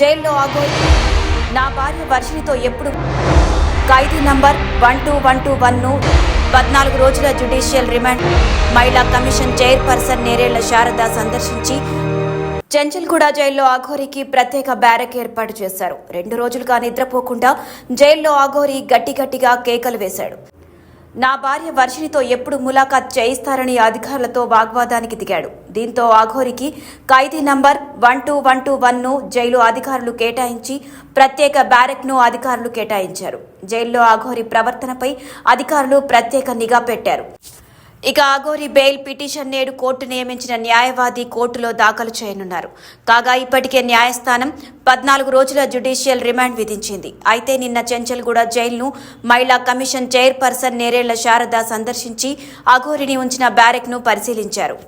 జైల్లో ఆగోరి నా భార్య వర్షినితో ఎప్పుడు ఖైదీ number one two one two వన్ను పద్నాలుగు రోజుల జ్యుడిషియల్ రిమాండ్. మహిళా కమిషన్ చైర్పర్సన్ నేరేళ్ళ శారద సందర్శించి చెంచల్గూడ జైల్లో అఘోరికి ప్రత్యేక బ్యారక్ ఏర్పాటు చేశారు. రెండు రోజులుగా నిద్రపోకుండా జైల్లో అఘోరి గట్టి గట్టిగా కేకలు వేశాడు. నా భార్య వర్షినితో ఎప్పుడు ములాఖాత్ చేయిస్తారని అధికారులతో వాగ్వాదానికి దిగాడు. దీంతో ఆఘోరికి ఖైదీ number one two one two వన్ను జైలు అధికారులు కేటాయించి ప్రత్యేక బ్యారెక్ను అధికారులు కేటాయించారు. జైల్లో ఆఘోరి ప్రవర్తనపై అధికారులు ప్రత్యేక నిఘా పెట్టారు. ఇక ఆగోరి బెయిల్ పిటిషన్ నేడు కోర్టు నియమించిన న్యాయవాది కోర్టులో దాఖలు చేయనున్నారు. కాగా ఇప్పటికే న్యాయస్థానం పద్నాలుగు రోజుల జ్యుడిషియల్ రిమాండ్ విధించింది. అయితే నిన్న చెంచల్గూడ జైలును మహిళా కమిషన్ చైర్పర్సన్ నేరేళ్ళ శారద సందర్శించి అఘోరిని ఉంచిన బ్యారెక్ను పరిశీలించారు.